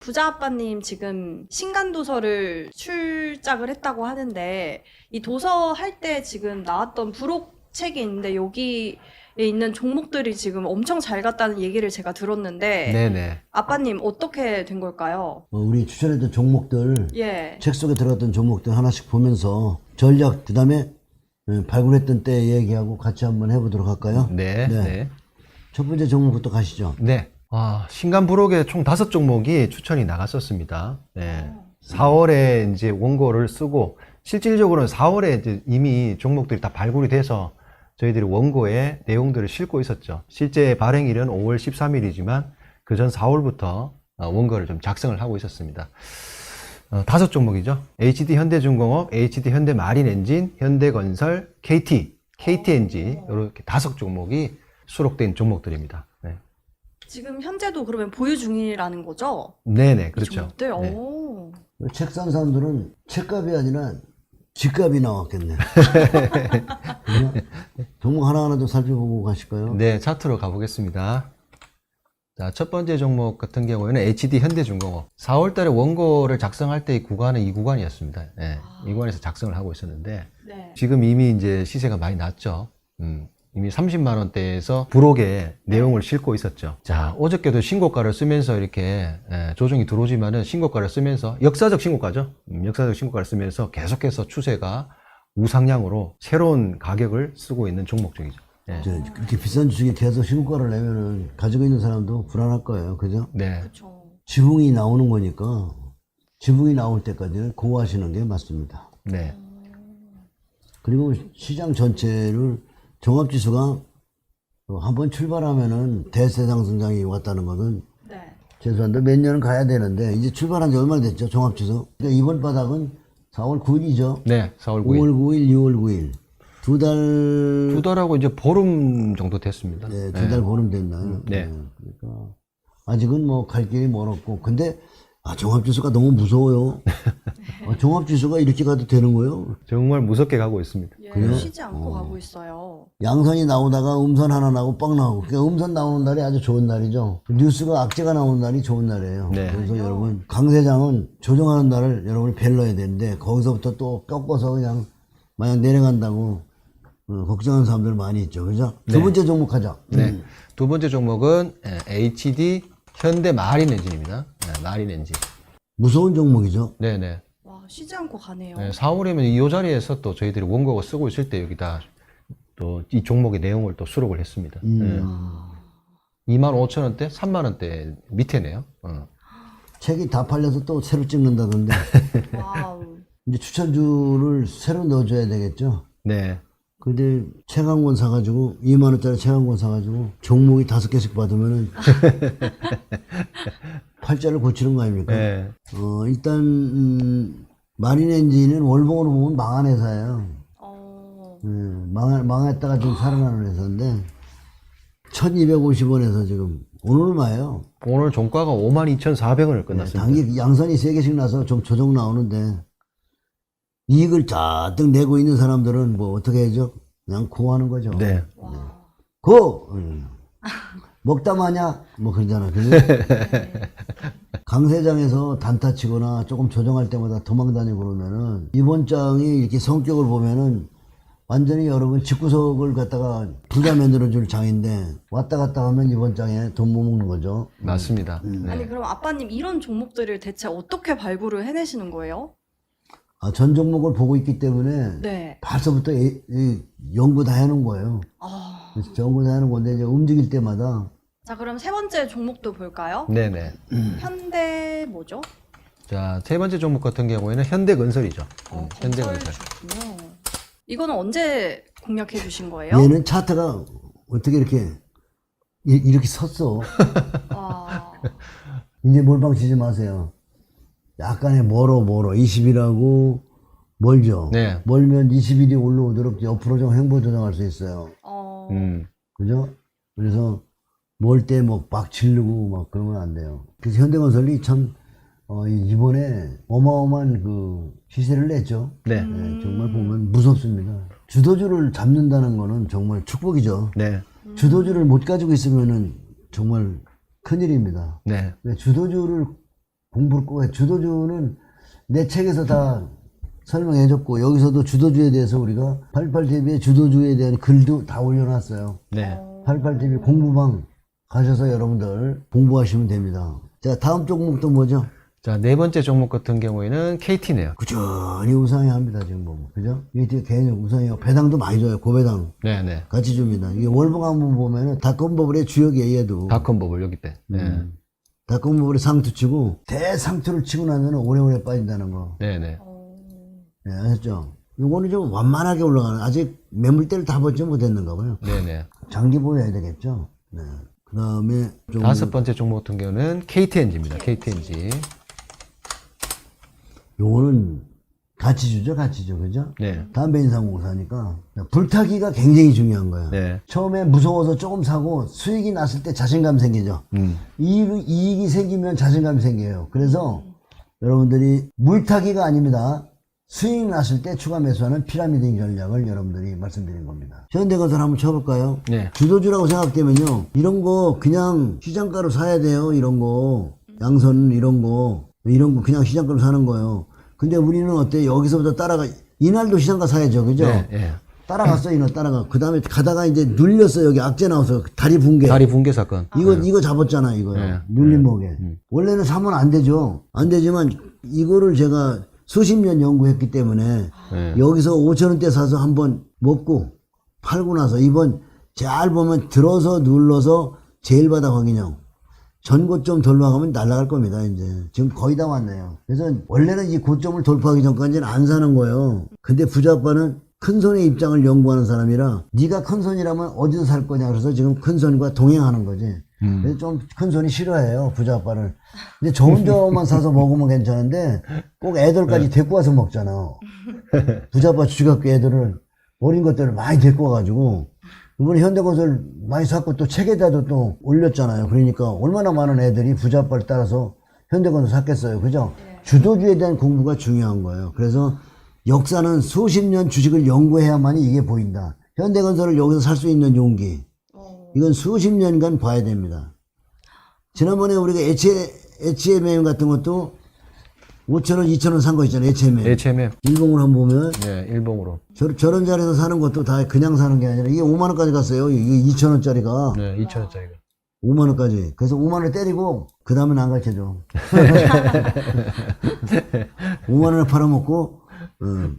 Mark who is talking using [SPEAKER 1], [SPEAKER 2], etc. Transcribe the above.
[SPEAKER 1] 부자 아빠님 지금 신간 도서를 출작을 했다고 하는데 이 도서 할 때 지금 나왔던 부록 책이 있는데 여기에 있는 종목들이 지금 엄청 잘 갔다는 얘기를 제가 들었는데
[SPEAKER 2] 네네.
[SPEAKER 1] 아빠님 어떻게 된 걸까요?
[SPEAKER 3] 어, 우리 추천했던 종목들
[SPEAKER 1] 예.
[SPEAKER 3] 책 속에 들어갔던 종목들 하나씩 보면서 전략 그다음에 어, 발굴했던 때 얘기하고 같이 한번 해보도록 할까요?
[SPEAKER 2] 네.
[SPEAKER 3] 네.
[SPEAKER 2] 네.
[SPEAKER 3] 첫 번째 종목부터 가시죠.
[SPEAKER 2] 네. 아, 신간 부록에 총 다섯 종목이 추천이 나갔었습니다. 네. 4월에 이제 원고를 쓰고 실질적으로는 4월에 이제 이미 종목들이 다 발굴이 돼서 저희들이 원고에 내용들을 싣고 있었죠. 실제 발행일은 5월 13일이지만 그 전 4월부터 원고를 좀 작성을 하고 있었습니다. 어, 다섯 종목이죠. HD 현대중공업, HD 현대마린엔진, 현대건설, KT, KTNG 이렇게 다섯 종목이 수록된 종목들입니다. 네.
[SPEAKER 1] 지금 현재도 그러면 보유 중이라는 거죠?
[SPEAKER 2] 네네,
[SPEAKER 1] 이
[SPEAKER 2] 그렇죠.
[SPEAKER 1] 종목들?
[SPEAKER 2] 네.
[SPEAKER 1] 오.
[SPEAKER 3] 책 산 사람들은 책값이 아니라 집값이 나왔겠네. 그죠? 종목 하나하나 좀 살펴보고 가실까요?
[SPEAKER 2] 네, 차트로 가보겠습니다. 자, 첫 번째 종목 같은 경우에는 HD 현대중공업. 4월 달에 원고를 작성할 때 이 구간은 이 구간이었습니다. 네, 이 구간에서 작성을 하고 있었는데,
[SPEAKER 1] 네.
[SPEAKER 2] 지금 이미 이제 시세가 많이 났죠. 음, 이미 30만 원대에서 부록에 내용을 싣고 있었죠. 자, 어저께도 신고가를 쓰면서 이렇게 예, 조정이 들어오지만은 신고가를 쓰면서 역사적 신고가죠. 음, 역사적 신고가를 쓰면서 계속해서 추세가 우상향으로 새로운 가격을 쓰고 있는 종목 중이죠. 예.
[SPEAKER 3] 저, 그렇게 비싼 주식에 계속 신고가를 내면은 가지고 있는 사람도 불안할 거예요. 그죠?
[SPEAKER 2] 네.
[SPEAKER 1] 그렇죠.
[SPEAKER 3] 지붕이 나오는 거니까 지붕이 나올 때까지는 고하시는 게 맞습니다.
[SPEAKER 2] 네.
[SPEAKER 3] 그리고 시장 전체를 종합지수가 한번 출발하면은 대세상승장이 왔다는 것은
[SPEAKER 1] 네.
[SPEAKER 3] 죄송한데 몇 년은 가야 되는데 이제 출발한 지 얼마나 됐죠 종합지수 그러니까 이번 바닥은 4월 9일이죠
[SPEAKER 2] 네. 4월 9일.
[SPEAKER 3] 5월 9일 6월 9일 두 달
[SPEAKER 2] 두 달하고 이제 보름 정도 됐습니다.
[SPEAKER 3] 네, 두달 보름 됐나요?
[SPEAKER 2] 네.
[SPEAKER 3] 그러니까 아직은 뭐 갈 길이 멀었고 근데 아 종합지수가 너무 무서워요 아, 종합지수가 이렇게 가도 되는 거예요?
[SPEAKER 2] 정말 무섭게 가고 있습니다.
[SPEAKER 1] 예,
[SPEAKER 3] 그래요?
[SPEAKER 1] 쉬지 않고 가고 있어요.
[SPEAKER 3] 양선이 나오다가 음선 하나 나고 뻥 나오고 그러니까 음선 나오는 날이 아주 좋은 날이죠 뉴스가 악재가 나오는 날이 좋은 날이에요
[SPEAKER 2] 네.
[SPEAKER 3] 그래서 여러분 강 세장은 조정하는 날을 여러분이 벨러야 되는데 거기서부터 또 꺾어서 그냥 마냥 내려간다고 어, 걱정하는 사람들 많이 있죠 그죠 두
[SPEAKER 2] 네.
[SPEAKER 3] 번째 종목 하자
[SPEAKER 2] 네. 두 번째 종목은 예, HD 현대 마린 엔진입니다. 네, 마린 엔진.
[SPEAKER 3] 무서운 종목이죠
[SPEAKER 2] 네네.
[SPEAKER 1] 와, 쉬지 않고 가네요.
[SPEAKER 2] 네, 4월이면 이 자리에서 또 저희들이 원고가 쓰고 있을 때 여기다 또 이 종목의 내용을 또 수록을 했습니다.
[SPEAKER 3] 음.
[SPEAKER 2] 네. 2만 5천 원대, 3만 원대 밑에네요. 어.
[SPEAKER 3] 책이 다 팔려서 또 새로 찍는다던데
[SPEAKER 1] 와우.
[SPEAKER 3] 이제 추천주를 새로 넣어줘야 되겠죠
[SPEAKER 2] 네.
[SPEAKER 3] 근데 책한권 사가지고 2만 원짜리 책한권 사가지고 종목이 다섯 개씩 받으면은 팔자를 고치는 거 아닙니까?
[SPEAKER 2] 네.
[SPEAKER 3] 어 일단 음, 마린 엔진은 월봉으로 보면 망한 회사예요.
[SPEAKER 1] 어,
[SPEAKER 3] 음, 망 망했다가 좀 살아나는 회사인데 1,250원에서 지금 오늘 얼마예요?
[SPEAKER 2] 오늘 종가가 5만 2,400원을
[SPEAKER 3] 네,
[SPEAKER 2] 끝났습니다.
[SPEAKER 3] 단기 양선이 세 개씩 나서 좀 조정 나오는데 이익을 잔뜩 내고 있는 사람들은 뭐 어떻게 해죠? 그냥 고하는 거죠.
[SPEAKER 2] 네.
[SPEAKER 1] 와.
[SPEAKER 3] 고! 음. 먹다 마냐? 뭐 그러잖아. 그죠? 강세장에서 단타 치거나 조금 조정할 때마다 도망 다니고 그러면은 이번 장이 이렇게 성격을 보면은 완전히 여러분 집구석을 갖다가 부자 만들어 줄 장인데 왔다 갔다 하면 이번 장에 돈 못 먹는 거죠.
[SPEAKER 2] 맞습니다.
[SPEAKER 3] 음.
[SPEAKER 2] 네.
[SPEAKER 1] 아니 그럼 아빠님 이런 종목들을 대체 어떻게 발굴을 해내시는 거예요?
[SPEAKER 3] 아, 전 종목을 보고 있기 때문에
[SPEAKER 1] 네.
[SPEAKER 3] 벌써부터 이- 이 연구 다 해놓은 거예요.
[SPEAKER 1] 아,
[SPEAKER 3] 그래서 연구 다 해놓은 건데 이제 움직일 때마다
[SPEAKER 1] 자 그럼 세 번째 종목도 볼까요?
[SPEAKER 2] 네네.
[SPEAKER 1] 현대 뭐죠?
[SPEAKER 2] 자, 세 번째 종목 같은 경우에는 현대건설이죠.
[SPEAKER 1] 어,
[SPEAKER 2] 음,
[SPEAKER 1] 건설
[SPEAKER 2] 현대건설.
[SPEAKER 1] 이거는 언제 공략해 주신 거예요?
[SPEAKER 3] 얘는 차트가 어떻게 이렇게 이- 이렇게 섰어.
[SPEAKER 1] 아,
[SPEAKER 3] 이제 몰빵 치지 마세요. 약간의 멀어 멀어 20이라고 멀죠.
[SPEAKER 2] 네.
[SPEAKER 3] 멀면 20일이 올라오도록 옆으로 좀 횡보 조정할 수 있어요.
[SPEAKER 1] 어,
[SPEAKER 2] 음.
[SPEAKER 3] 그죠? 그래서 멀 때 뭐막 지르고 막 그러면 안 돼요. 그래서 현대건설이 참 어, 이번에 어마어마한 그 시세를 냈죠.
[SPEAKER 2] 네.
[SPEAKER 3] 네, 정말 보면 무섭습니다. 주도주를 잡는다는 거는 정말 축복이죠.
[SPEAKER 2] 네.
[SPEAKER 3] 주도주를 못 가지고 있으면은 정말 큰일입니다.
[SPEAKER 2] 네.
[SPEAKER 3] 근데 주도주를 공부를 꼭 해. 주도주는 내 책에서 다 설명해줬고 여기서도 주도주에 대해서 우리가 88TV의 주도주에 대한 글도 다 올려놨어요.
[SPEAKER 2] 네.
[SPEAKER 3] 88TV 공부방 가셔서 여러분들 공부하시면 됩니다. 자 다음 종목도 뭐죠?
[SPEAKER 2] 자, 네 번째 종목 같은 경우에는 KT네요.
[SPEAKER 3] 꾸준히 우상향합니다 지금 보면 그죠? 이게 개념 우상향 배당도 많이 줘요 고배당
[SPEAKER 2] 네, 네.
[SPEAKER 3] 같이 줍니다. 이게 월봉 한번 보면은 닷컴버블의 주역이에요 얘도.
[SPEAKER 2] 닷컴버블 여기 때. 네.
[SPEAKER 3] 음. 닷컴버블이 상투 치고 대상투를 치고 나면 오래오래 빠진다는 거.
[SPEAKER 2] 네, 네.
[SPEAKER 3] 네, 아셨죠? 요거는 좀 완만하게 올라가는 아직 매물대를 다 벗지 못했는가 봐요.
[SPEAKER 2] 네, 네.
[SPEAKER 3] 장기 보여야 되겠죠. 네. 그 다음에 좀
[SPEAKER 2] 다섯 번째 종목 같은 경우는 KTNG입니다. KTNG.
[SPEAKER 3] 요거는 가치주죠, 가치주, 그죠?
[SPEAKER 2] 네.
[SPEAKER 3] 담배 인상공 사니까 불타기가 굉장히 중요한 거예요.
[SPEAKER 2] 네.
[SPEAKER 3] 처음에 무서워서 조금 사고 수익이 났을 때 자신감 생기죠.
[SPEAKER 2] 음.
[SPEAKER 3] 이익, 이익이 생기면 자신감이 생겨요. 그래서 여러분들이 물타기가 아닙니다. 수익 났을 때 추가 매수하는 피라미드 전략을 여러분들이 말씀드린 겁니다. 현대건설 한번 쳐볼까요?
[SPEAKER 2] 네.
[SPEAKER 3] 주도주라고 생각되면요. 이런 거 그냥 시장가로 사야 돼요. 이런 거. 양선 이런 거. 이런 거 그냥 시장가로 사는 거예요. 근데 우리는 어때? 여기서부터 따라가. 이날도 시장가 사야죠. 그죠?
[SPEAKER 2] 네, 네.
[SPEAKER 3] 따라갔어, 이날 따라가. 그 다음에 가다가 이제 눌렸어. 여기 악재 나와서 다리 붕괴.
[SPEAKER 2] 다리 붕괴 사건.
[SPEAKER 3] 이거 이거 잡았잖아 이거
[SPEAKER 2] 네.
[SPEAKER 3] 요 눌림목에 원래는 사면 안 되죠 안 되지만 이거를 제가 수십 년 연구했기 때문에
[SPEAKER 2] 네.
[SPEAKER 3] 여기서 5천 원대 사서 한번 먹고 팔고 나서 이번 잘 보면 들어서 눌러서 제일 바닥 확인형 전고 좀 돌아가면 날아갈 겁니다 이제. 지금 거의 다 왔네요. 그래서 원래는 이 고점을 돌파하기 전까지는 안 사는 거예요. 근데 부자 아빠는 큰 손의 입장을 연구하는 사람이라 네가 큰 손이라면 어디서 살 거냐 그래서 지금 큰 손과 동행하는 거지.
[SPEAKER 2] 음.
[SPEAKER 3] 그래서 좀 큰 손이 싫어해요 부자 아빠를. 근데 저 혼자만 사서 먹으면 괜찮은데 꼭 애들까지 데리고 와서 먹잖아. 부자 아빠 주갑 애들을 어린 것들을 많이 데리고 와가지고 이번에 현대건설 많이 샀고 또 책에다도 또 올렸잖아요. 그러니까 얼마나 많은 애들이 부자 아빠를 따라서 현대건설 샀겠어요. 그죠? 주도주에 대한 공부가 중요한 거예요. 그래서 역사는 수십 년 주식을 연구해야만이 이게 보인다. 현대건설을 여기서 살 수 있는 용기. 이건 수십 년간 봐야 됩니다. 지난번에 우리가 H, HMM 같은 것도 5천원, 2천원 산 거 있잖아요. HMM.
[SPEAKER 2] HMM.
[SPEAKER 3] 일봉을 한번 보면
[SPEAKER 2] 네, 일봉으로.
[SPEAKER 3] 저, 저런 자리에서 사는 것도 다 그냥 사는 게 아니라 이게 5만원까지 갔어요. 이게 2천원짜리가
[SPEAKER 2] 네, 2천원짜리가.
[SPEAKER 3] 5만원까지. 그래서 5만원 때리고 그 다음엔 안 가르쳐 줘. 5만원을 팔아먹고 어,